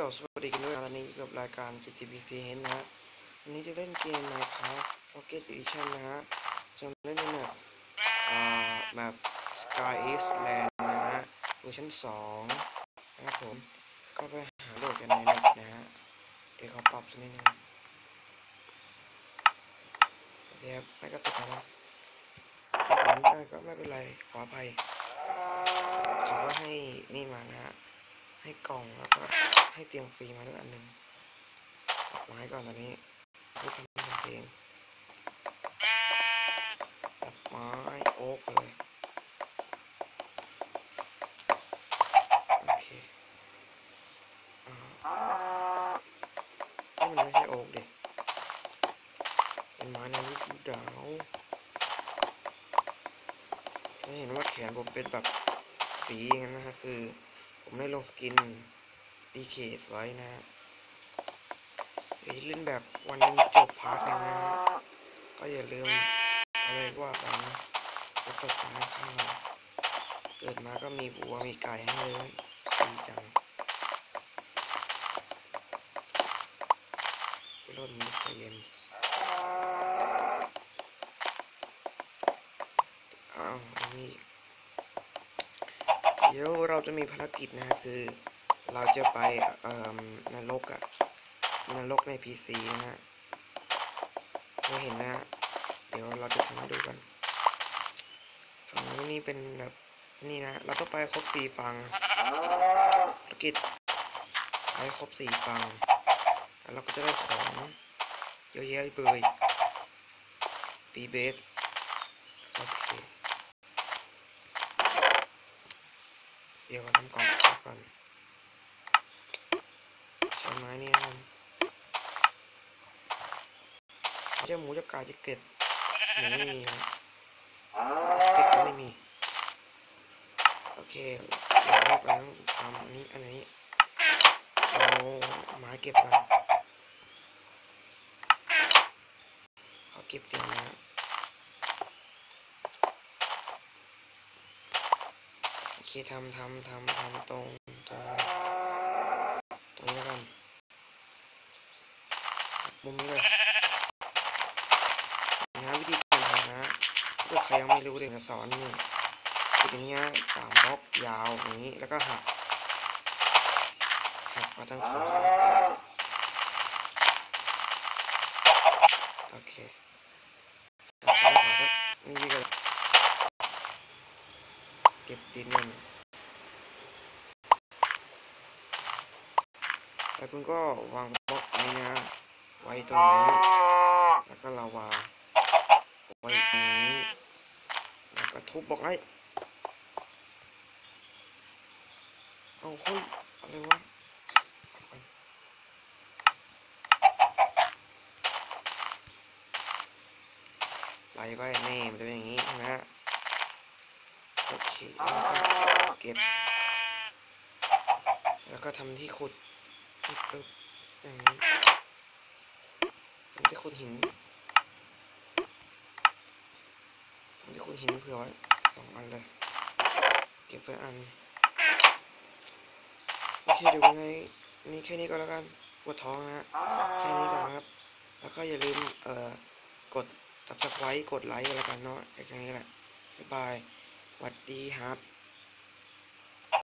ก็สวัสดีกันด้วยนะวันนี้กับรายการ GTBC เห็นนะฮะวันนี้จะเล่นเกม Minecraft Pocket Edition นะฮะจะเล่นในแบบอ่าแบบ Sky East Land นะฮะเวอร์ชัน2นะครับผมก็ไปหาโหลดกันในเน็ตนะฮะ เดี๋ยวเขาปรับสักนิดนึงเดี๋ยวไม่ก็ติดนะติดนิดหน่อยก็ไม่เป็นไรขออภัย เขาก็ให้นี่มานะฮะ ให้ กล่องแล้วก็ให้เตียงฟรีมาด้วยอันหนึ่งตัดไม้ก่อนตอนนี้พูดทำเป็นเพลงตัดไม้โอ๊กเลยโอเคอ่าเอ้ยมันไม่ใช่โอ๊กดิเป็นไม้ในฤดูหนาวจะเห็นว่าแขนผมเป็นแบบสีอย่างนั้นนะฮะคือ ผมได้ลงสกินดีเคทไว้นะฮะเดี๋ยวเล่นแบบวันนึงจบพาร์ทนึงนะฮะก็อย่าลืมอะไรก็ว่าไปนะจะตกปลาข้างเราเกิดมาก็มีวัวมีไก่ให้เลยดีจังรถมันใจเย็นอ้าวมี ดี๋ยวเราจะมีภารกิจนะฮะคือ เราจะไปเอ่อนรกอะนรกใน PC นะฮะไม่เห็นนะ เดี๋ยวเราจะทำให้ดูกันฝั่งนู้นนี่เป็นแบบนี่นะเราต้องไปครบสี่ฝั่งภารกิจไปครบสี่ฝั่งแล้วเราก็จะได้ของเยอะแยะเบยฟรีเบสโอเค เดี๋ยวทำกล่องก่อนใช้ไม้นี่นะครับเจ้าหมูเจ้ากาจะเก็ดหมูไม่มีนะเป็ดก็ไม่มี โอเคเดี๋ยวแรกเราต้องทำอันนี้อันนี้เอาไม้เก็บก่อนเอาเก็บเตียงนะ โอเค ทำทำทำทำตรงตรงตรงนี้แล้วกันมุมนี้เลยนะวิธีการทำนะถ้าใครยังไม่รู้เดี๋ยวจะสอนนี่คืออย่างเงี้ยสามบล็อกยาวอย่างนี้แล้วก็หักหักมาทั้งขวาโอเคหักมาขวาสักนี่ก็เก็บดินกัน แล้วคุณก็วางบล็อกนี้นะไว้ตรงนี้ แล้วก็ลาวาไว้ตรงนี้แล้วก็ทุบบล็อกไอ้เอาเฮ้ยอะไรวะเอาก่อนไหลไปนี่มันจะเป็นอย่างนี้ใช่ไหมฮะโอเคแล้วก็เก็บ แล้วก็ทำที่ขุด ที่ปึ๊บอย่างนี้ทำที่ขุดหินทำที่ขุดหินเผื่อไว้สองอันเลย เก็บไว้อันโอเคเดี๋ยวยังไงนี่แค่นี้ก็แล้วกันปวดท้องนะฮะแค่นี้ก่อนครับ แล้วก็อย่าลืมเอ่อกด subscribe กดไลค์กันแล้วกันเนาะอ้แค่นี้แหละบ๊ายบายสวัสดีครับ